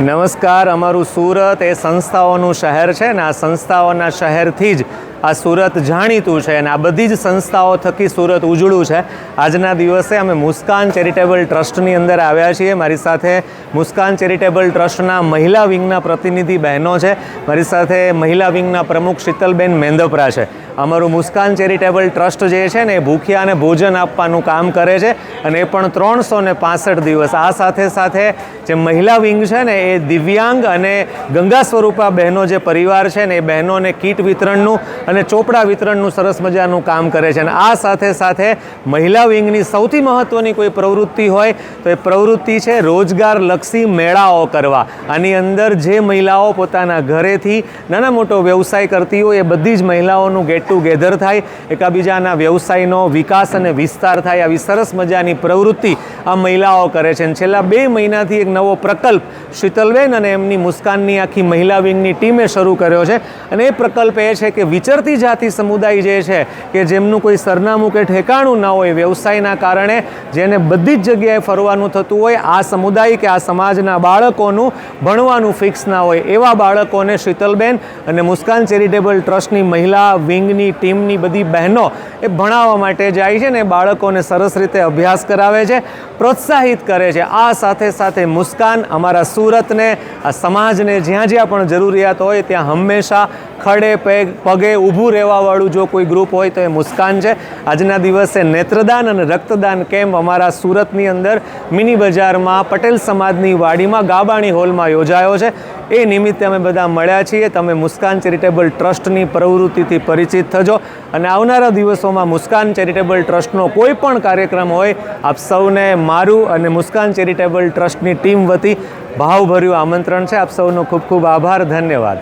નમસ્કાર, અમારું સુરત એ સંસ્થાઓનું શહેર છે ને આ સંસ્થાઓના શહેરથી જ આ સુરત જાણીતું છે અને આ બધી જ સંસ્થાઓ થકી સુરત ઉજળું છે. આજના દિવસે અમે મુસ્કાન ચેરિટેબલ ટ્રસ્ટની અંદર આવ્યા છીએ. મારી સાથે મુસ્કાન ચેરિટેબલ ટ્રસ્ટના મહિલા વિંગના પ્રતિનિધિ બહેનો છે. મારી સાથે મહિલા વિંગના પ્રમુખ શીતલબેન મેંદપરા છે. અમારું મુસ્કાન ચેરિટેબલ ટ્રસ્ટ જે છે ને એ ભૂખ્યાને ભોજન આપવાનું કામ કરે છે અને એ પણ ત્રણસો ને પાસઠ દિવસ. આ સાથે સાથે જે મહિલા વિંગ છે ને એ દિવ્યાંગ અને ગંગા સ્વરૂપા બહેનો જે પરિવાર છે ને એ બહેનોને કીટ વિતરણનું અને ચોપડા વિતરણનું સરસ મજાનું કામ કરે છે. અને આ સાથે સાથે મહિલા વિંગની સૌથી મહત્ત્વની કોઈ પ્રવૃત્તિ હોય તો એ પ્રવૃત્તિ છે રોજગારલક્ષી મેળાઓ કરવા. આની અંદર જે મહિલાઓ પોતાના ઘરેથી નાના મોટો વ્યવસાય કરતી હોય એ બધી જ મહિલાઓનું ગેટ ટુગેધર થાય. એકાબીજાના વ્યવસાયનો વિકાસ અને વિસ્તાર થાય. આવી સરસ મજાની પ્રવૃત્તિ આ મહિલાઓ કરે છે. અને છેલ્લા બે મહિનાથી એક નવો પ્રકલ્પ શીતલબેન અને એમની મુસ્કાનની આખી મહિલા વિંગની ટીમે શરૂ કર્યો છે. અને એ પ્રકલ્પ એ છે કે વિચરતી જાતિ સમુદાય જે છે કે જેમનું કોઈ સરનામું કે ઠેકાણું ના હોય, વ્યવસાયના કારણે જેને બધી જ જગ્યાએ ફરવાનું થતું હોય, આ સમુદાય કે આ સમાજના બાળકોનું ભણવાનું ફિક્સ ના હોય એવા બાળકોને શીતલબેન અને મુસ્કાન ચેરિટેબલ ટ્રસ્ટની મહિલા વિંગની ટીમની બધી બહેનો એ ભણાવવા માટે જાય છે ને બાળકોને સરસ રીતે અભ્યાસ કરાવે છે. પ્રોત્સાહિત કરે છે. આ સાથે સાથે મુસ્કાન અમારા સુરતને, આ સમાજને જ્યાં જ્યાં પણ જરૂરિયાત હોય ત્યાં હંમેશા ખડે પેગ પગે ઊભું રહેવાવાળું જો કોઈ ગ્રુપ હોય તો એ મુસ્કાન છે. આજના દિવસે નેત્રદાન અને રક્તદાન કેમ્પ અમારા સુરતની અંદર મિની બજારમાં પટેલ સમાજની વાડીમાં ગાબાણી હોલમાં યોજાયો છે. એ નિમિત્તે અમે બધા મળ્યા છીએ. તમે મુસ્કાન ચેરિટેબલ ટ્રસ્ટની પ્રવૃત્તિથી પરિચિત થજો અને આવનારા દિવસોમાં મુસ્કાન ચેરિટેબલ ટ્રસ્ટનો કોઈ પણ કાર્યક્રમ હોય, આપ સૌને મારું અને મુસ્કાન ચેરિટેબલ ટ્રસ્ટની ટીમ વતી ભાવભર્યું આમંત્રણ છે. આપ સૌનો ખૂબ ખૂબ આભાર. ધન્યવાદ.